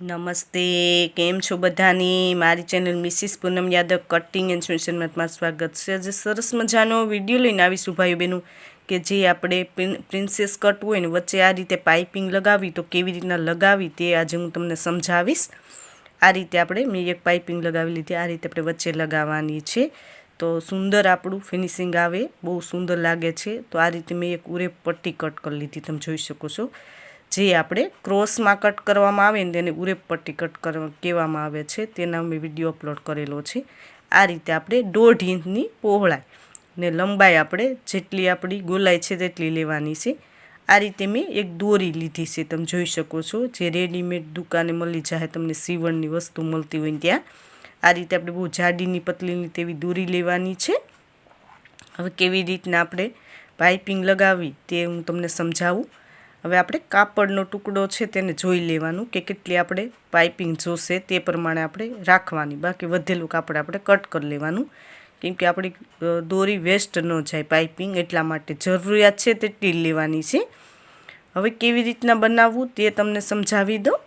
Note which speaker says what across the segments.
Speaker 1: નમસ્તે, કેમ છો બધાની? મારી channel mrs Poonam Yadav cutting and સ્પેશનમાં તમારું સ્વાગત છે. આજે સરસ મજાનો વીડિયો લઈને આવીશું ભાઈઓ બહેનું, કે જે આપણે પ્રિન્સેસ કટ હોય ને વચ્ચે આ રીતે પાઇપિંગ લગાવી, તો કેવી રીતના લગાવી તે આજે હું તમને સમજાવીશ. આ રીતે આપણે મેં એક પાઇપિંગ લગાવી લીધી, આ રીતે આપણે વચ્ચે લગાવવાની છે. તો સુંદર આપણું ફિનિશિંગ આવે, બહુ સુંદર લાગે છે. તો આ રીતે મેં એક ઉરે પટ્ટી કટ કરી લીધી, તમે જોઈ શકો છો. જે આપણે ક્રોસમાં કટ કરવામાં આવે ને તેને ઉરેપ પટ્ટી કટ કહેવામાં આવે છે. તેના મેં વીડિયો અપલોડ કરેલો છે. આ રીતે આપણે દોઢ ઇંચની પહોળાઈ ને લંબાઈ આપણે જેટલી આપણી ગોલાઈ છે તેટલી લેવાની છે. આ રીતે મેં એક દોરી લીધી છે, તમે જોઈ શકો છો. જે રેડીમેડ દુકાને મળી જાય, તમને સીવણની વસ્તુ મળતી હોય ત્યાં. આ રીતે આપણે બહુ જાડીની પતલીની તેવી દોરી લેવાની છે. હવે કેવી રીતના આપણે પાઇપિંગ લગાવી તે હું તમને સમજાવું. હવે આપણે કાપડનો ટુકડો છે તેને જોઈ લેવાનું કે કેટલી આપણે પાઇપિંગ જોશે તે પ્રમાણે આપણે રાખવાની. બાકી વધેલું કાપડ આપણે કટ કરી લેવાનું. કેમ કે આપણી દોરી વેસ્ટ ન જાય પાઇપિંગ, એટલા માટે જરૂરિયાત છે તેટલી ટીલ લેવાની છે. હવે કેવી રીતના બનાવવું તે તમને સમજાવી દઉં.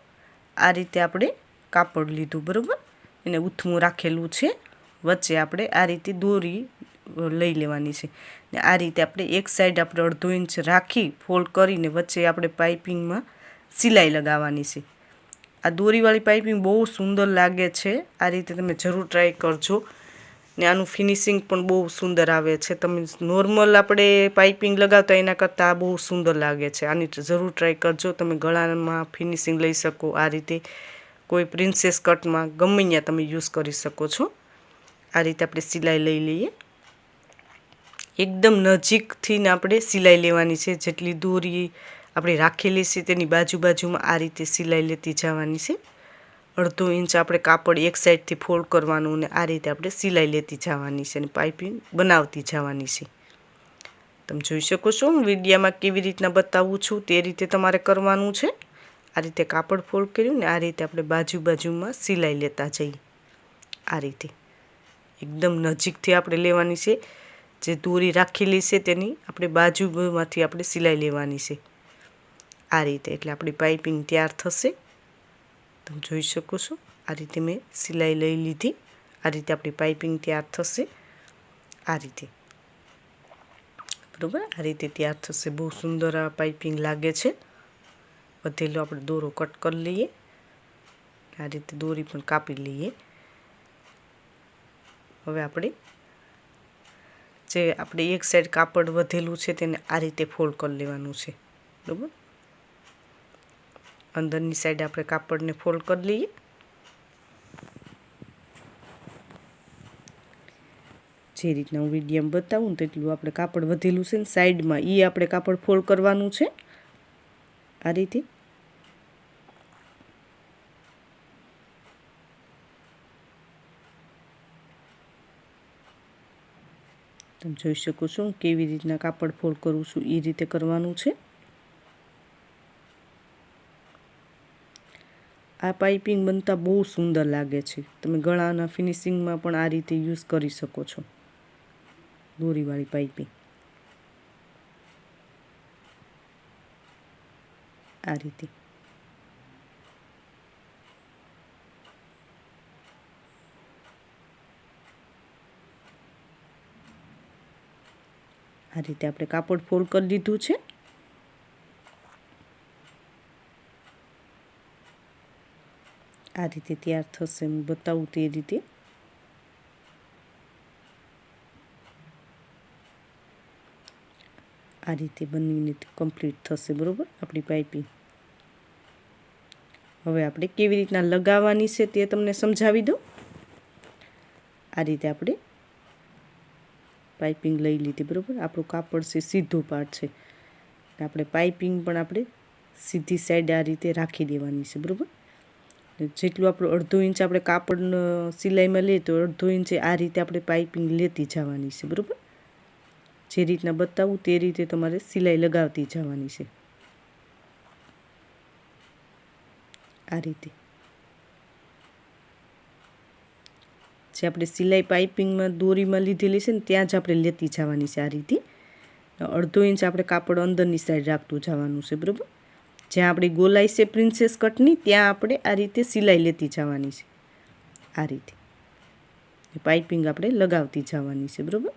Speaker 1: આ રીતે આપણે કાપડ લીધું, બરાબર? એને ઉથમું રાખેલું છે. વચ્ચે આપણે આ રીતે દોરી લઈ લેવાની છે. ને આ રીતે આપણે એક સાઈડ આપણે અડધો ઇંચ રાખી ફોલ્ડ કરીને વચ્ચે આપણે પાઇપિંગમાં સિલાઈ લગાવવાની છે. આ દોરીવાળી પાઇપિંગ બહુ સુંદર લાગે છે. આ રીતે તમે જરૂર ટ્રાય કરજો. ને આનું ફિનિશિંગ પણ બહુ સુંદર આવે છે. તમે નોર્મલ આપણે પાઇપિંગ લગાવતા એના કરતાં આ બહુ સુંદર લાગે છે. આની જરૂર ટ્રાય કરજો. તમે ગળામાં ફિનિશિંગ લઈ શકો આ રીતે. કોઈ પ્રિન્સેસ કટમાં ગમે ત્યાં તમે યુઝ કરી શકો છો. આ રીતે આપણે સિલાઈ લઈ લઈએ. એકદમ નજીકથી આપણે સિલાઈ લેવાની છે. જેટલી દોરી આપણે રાખેલી છે તેની બાજુ બાજુમાં આ રીતે સિલાઈ લેતી જવાની છે. અડધો ઇંચ આપણે કાપડ એક સાઈડથી ફોલ્ડ કરવાનું અને આ રીતે આપણે સિલાઈ લેતી જવાની છે અને પાઇપિંગ બનાવતી જવાની છે. તમે જોઈ શકો છો હું વિડીયામાં કેવી રીતના બતાવું છું તે રીતે તમારે કરવાનું છે. આ રીતે કાપડ ફોલ્ડ કર્યું ને આ રીતે આપણે બાજુ બાજુમાં સિલાઈ લેતા જઈએ આ રીતે. એકદમ નજીકથી આપણે લેવાની છે. જે દોરી રાખેલી છે તેની આપણે બાજુમાંથી આપણે સિલાઈ લેવાની છે. આ રીતે. એટલે આપણી પાઇપિંગ તૈયાર થશે. તમે જોઈ શકો છો. આ રીતે મેં સિલાઈ લઈ લીધી. આ રીતે આપણી પાઇપિંગ તૈયાર થશે. આ રીતે. બરાબર? આ રીતે તૈયાર થશે. બહુ સુંદર આ પાઇપિંગ લાગે છે. વધેલો આપણે દોરો કટ કરી લઈએ. આ રીતે દોરી પણ કાપી લઈએ. હવે આપણે જે આપણે એક સાઈડ કાપડ વધેલું છે તેને આ રીતે ફોલ્ડ કરી લેવાનું છે. બરાબર? અંદરની સાઈડ આપણે કાપડને ફોલ્ડ કરી લઈએ. જે રીતના હું વિડીયામાં બતાવું તેટલું આપણે કાપડ વધેલું છે ને સાઈડમાં એ આપણે કાપડ ફોલ્ડ કરવાનું છે. આ રીતે તમે જોઈ શકો છો કેવી રીતના કાપડ ફોલ્ડ કરું છું એ રીતે કરવાનું છે. આ પાઇપિંગ બનતા બહુ સુંદર લાગે છે. તમે ગળાના ફિનિશિંગમાં પણ આ રીતે યુઝ કરી શકો છો. દોરીવાળી પાઇપિંગ. આ રીતે. આ રીતે આપણે કાપડ ફોલ્ડ કરી દીધું છે. આ રીતે તૈયાર થશે, હું બતાવું તે રીતે. આ રીતે બનીને કમ્પ્લીટ થશે, બરાબર? આપણી પાઇપિંગ હવે આપણે કેવી રીતના લગાવવાની છે તે તમને સમજાવી દઉં. આ રીતે આપણે પાઇપિંગ લઈ લીધી, બરાબર? આપણું કાપડ છે, સીધું પાર્ટ છે. આપણે પાઇપિંગ પણ આપણે સીધી સાઈડ આ રીતે રાખી દેવાની છે, બરાબર? જેટલું આપણું અડધો ઇંચ આપણે કાપડ સિલાઈમાં લઈએ તો અડધો ઇંચે આ રીતે આપણે પાઇપિંગ લેતી જવાની છે, બરાબર? જે રીતના બતાવું તે રીતે તમારે સિલાઈ લગાવતી જવાની છે. આ રીતે. જે આપણે સિલાઈ પાઇપિંગમાં દોરીમાં લીધેલી છે ને, ત્યાં જ આપણે લેતી જવાની છે આ રીતે. અડધો ઇંચ આપણે કાપડ અંદરની સાઈડ રાખતું જવાનું છે, બરાબર? જ્યાં આપણી ગોલાઈ છે પ્રિન્સેસ કટની ત્યાં આપણે આ રીતે સિલાઈ લેતી જવાની છે. આ રીતે. પાઇપિંગ આપણે લગાવતી જવાની છે, બરાબર?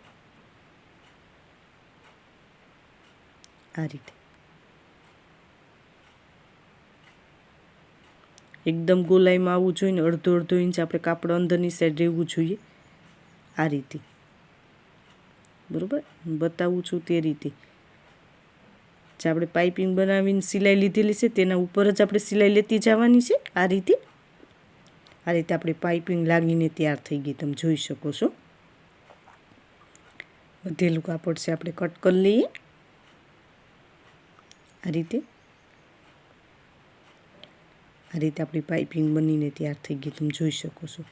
Speaker 1: આ રીતે. એકદમ ગોલાઈમાં આવવું જોઈએ ને અડધો અડધો ઇંચ આપણે કાપડ અંદરની સાઈડ રહેવું જોઈએ. આ રીતે. બરાબર? બતાવું છું તે રીતે. જે આપણે પાઇપિંગ બનાવીને સિલાઈ લીધેલી છે, તેના ઉપર જ આપણે સિલાઈ લેતી જવાની છે, આ રીતે. આ રીતે આપણે પાઇપિંગ લાગીને તૈયાર થઈ ગઈ, તમે જોઈ શકો છો. વધેલું કાપડ છે, આપણે કટ કરી લઈએ. આ રીતે. આ રીતે આપણી પાઇપિંગ બનીને તૈયાર થઈ ગઈ, તમે જોઈ શકો છો.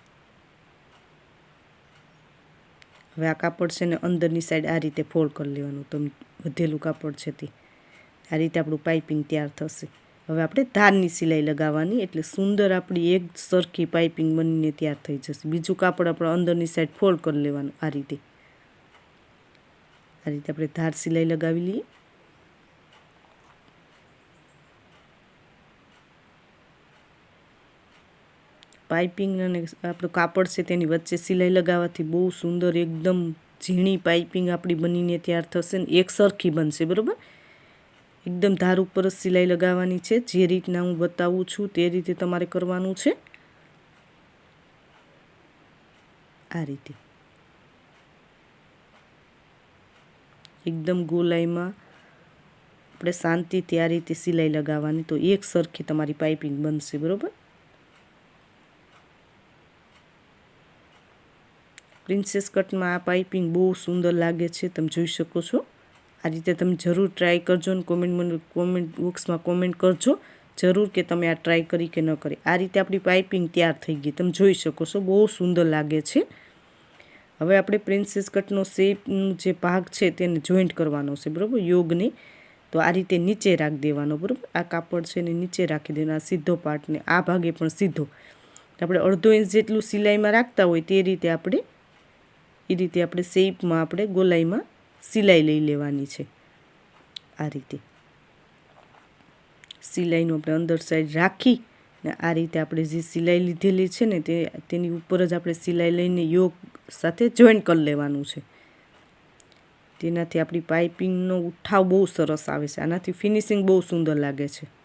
Speaker 1: હવે આ કાપડ છે ને અંદરની સાઈડ આ રીતે ફોલ્ડ કરી લેવાનું તમે વધેલું કાપડ છે તે. આ રીતે આપણું પાઇપિંગ તૈયાર થશે. હવે આપણે ધારની સિલાઈ લગાવવાની, એટલે સુંદર આપણી એક સરખી પાઇપિંગ બનીને તૈયાર થઈ જશે. બીજું કાપડ આપણે અંદરની સાઈડ ફોલ્ડ કરી લેવાનું, આ રીતે. આ રીતે આપણે ધાર સિલાઈ લગાવી લઈએ. પાઇપિંગ અને આપણું કાપડ છે તેની વચ્ચે સિલાઈ લગાવવાથી બહુ સુંદર એકદમ ઝીણી પાઇપિંગ આપણી બનીને તૈયાર થશે ને એક સરખી બનશે, બરાબર? એકદમ ધાર ઉપર જ સિલાઈ લગાવવાની છે. જે રીતના હું બતાવું છું તે રીતે તમારે કરવાનું છે. આ રીતે. એકદમ ગોલાઈમાં આપણે શાંતિથી આ રીતે સિલાઈ લગાવવાની તો એક સરખી તમારી પાઇપિંગ બનશે, બરાબર? પ્રિન્સેસ કટમાં આ પાઇપિંગ બહુ સુંદર લાગે છે, તમે જોઈ શકો છો. આ રીતે તમે જરૂર ટ્રાય કરજો અને કોમેન્ટ મને કોમેન્ટ બોક્સમાં કોમેન્ટ કરજો. જરૂર કે તમે આ ટ્રાય કરી કે ન કરી. આ રીતે આપણી પાઇપિંગ તૈયાર થઈ ગઈ. તમે જોઈ શકો છો, બહુ સુંદર લાગે છે. હવે આપણે પ્રિન્સેસ કટનો શેપનો જે ભાગ છે તેને જોઈન્ટ કરવાનો છે, બરાબર? યોગને તો આ રીતે નીચે રાખી દેવાનો, બરાબર? આ કાપડ છે એને નીચે રાખી દેવાનો, આ સીધો પાર્ટને આ ભાગે પણ સીધો. આપણે અડધો ઇંચ જેટલું સિલાઈમાં રાખતા હોય તે રીતે આપણે એ રીતે આપણે શેપમાં આપણે ગોલાઈમાં સિલાઈ લઈ લેવાની છે. આ રીતે. સિલાઈનું આપણે અંદર સાઈડ રાખી ને આ રીતે આપણે જે સિલાઈ લીધેલી છે ને તે, તેની ઉપર જ આપણે સિલાઈ લઈને યોગ સાથે જોઈન્ટ કરી લેવાનું છે. તેનાથી આપણી પાઇપિંગનો ઉઠાવ બહુ સરસ આવે છે. આનાથી ફિનિશિંગ બહુ સુંદર લાગે છે.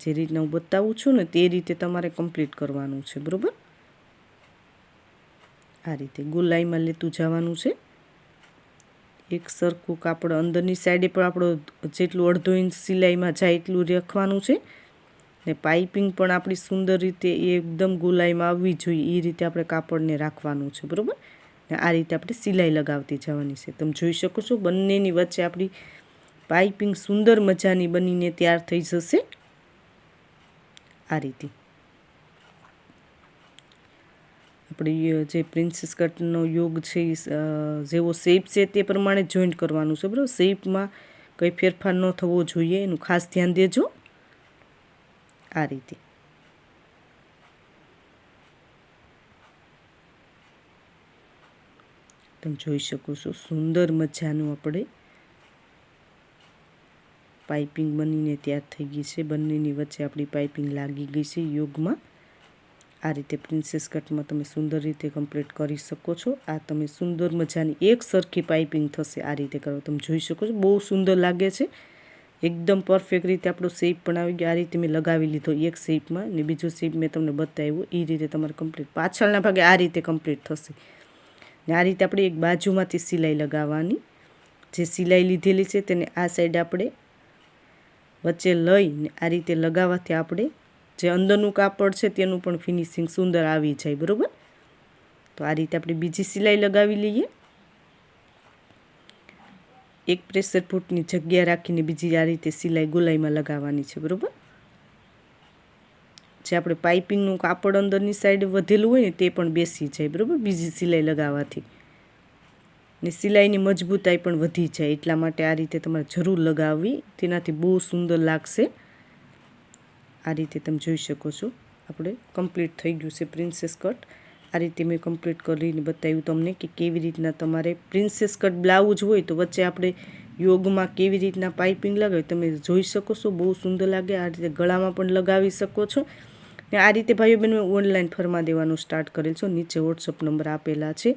Speaker 1: જે રીતના હું બતાવું છું ને તે રીતે તમારે કમ્પ્લીટ કરવાનું છે. બરાબર? આ રીતે ગોલાઈમાં લેતું જવાનું છે. એક સરખું કાપડ અંદરની સાઈડે પણ આપણો જેટલું અડધો ઇંચ સિલાઈમાં જાય એટલું રાખવાનું છે. ને પાઇપિંગ પણ આપણી સુંદર રીતે એકદમ ગોલાઈમાં આવવી જોઈએ એ રીતે આપણે કાપડને રાખવાનું છે, બરાબર? ને આ રીતે આપણે સિલાઈ લગાવતી જવાની છે. તમે જોઈ શકો છો બંનેની વચ્ચે આપણી પાઇપિંગ સુંદર મજાની બનીને તૈયાર થઈ જશે. આ રીતે. આપણી જે પ્રિન્સિસ કટનો યોગ છે જેવો શેપ છે તે પ્રમાણે જોઈન્ટ કરવાનું છે, બરાબર? શેપમાં કંઈ ફેરફાર ન થવો જોઈએ, એનું ખાસ ધ્યાન દેજો. આ રીતે. તમે જોઈ શકો છો, સુંદર મજાનું આપણે પાઇપિંગ બનીને તૈયાર થઈ ગઈ છે. બંનેની વચ્ચે આપણી પાઇપિંગ લાગી ગઈ છે યોગમાં. આ રીતે પ્રિન્સેસ કટમાં તમે સુંદર રીતે કમ્પ્લીટ કરી શકો છો. આ તમે સુંદર મજાની એક સરખી પાઇપિંગ થશે આ રીતે કરો. તમે જોઈ શકો છો, બહુ સુંદર લાગે છે. એકદમ પરફેક્ટ રીતે આપણો શેપ પણ આવી ગયો. આ રીતે મેં લગાવી લીધો એક શેપમાં ને બીજો શેપ મેં તમને બતાવ્યો. એ રીતે તમારે કમ્પ્લીટ પાછળના ભાગે આ રીતે કમ્પ્લીટ થશે. ને આ રીતે આપણે એક બાજુમાંથી સિલાઈ લગાવવાની. જે સિલાઈ લીધેલી છે તેને આ સાઈડ આપણે વચ્ચે લઈને આ રીતે લગાવવાથી આપણે જે અંદરનું કાપડ છે તેનું પણ ફિનિશિંગ સુંદર આવી જાય, બરાબર? તો આ રીતે આપણે બીજી સિલાઈ લગાવી લઈએ. એક પ્રેશર ફૂટની જગ્યા રાખીને બીજી આ રીતે સિલાઈ ગોલાઈમાં લગાવવાની છે, બરાબર? જે આપણે પાઇપિંગનું કાપડ અંદરની સાઈડ વધેલું હોય ને તે પણ બેસી જાય, બરાબર? બીજી સિલાઈ લગાવવાથી. ને સિલાઈની મજબૂતાઈ પણ વધી જાય, એટલા માટે આ રીતે તમારે જરૂર લગાવવી. તેનાથી બહુ સુંદર લાગશે. આ રીતે તમે જોઈ શકો છો. આપણે કમ્પ્લીટ થઈ ગયું છે પ્રિન્સેસ કટ આ રીતે મેં કમ્પ્લીટ કરીને બતાવ્યું તમને કે કેવી રીતના તમારે પ્રિન્સેસ કટ બ્લાઉઝ હોય તો વચ્ચે આપણે યોગમાં કેવી રીતના પાઇપિંગ લગાવી તમે જોઈ શકો છો. બહુ સુંદર લાગે. આ રીતે ગળામાં પણ લગાવી શકો છો. ને આ રીતે ભાઈઓ બહેનો ઓનલાઈન ફરમા દેવાનું સ્ટાર્ટ કરેલ છે. નીચે વોટ્સઅપ નંબર આપેલા છે.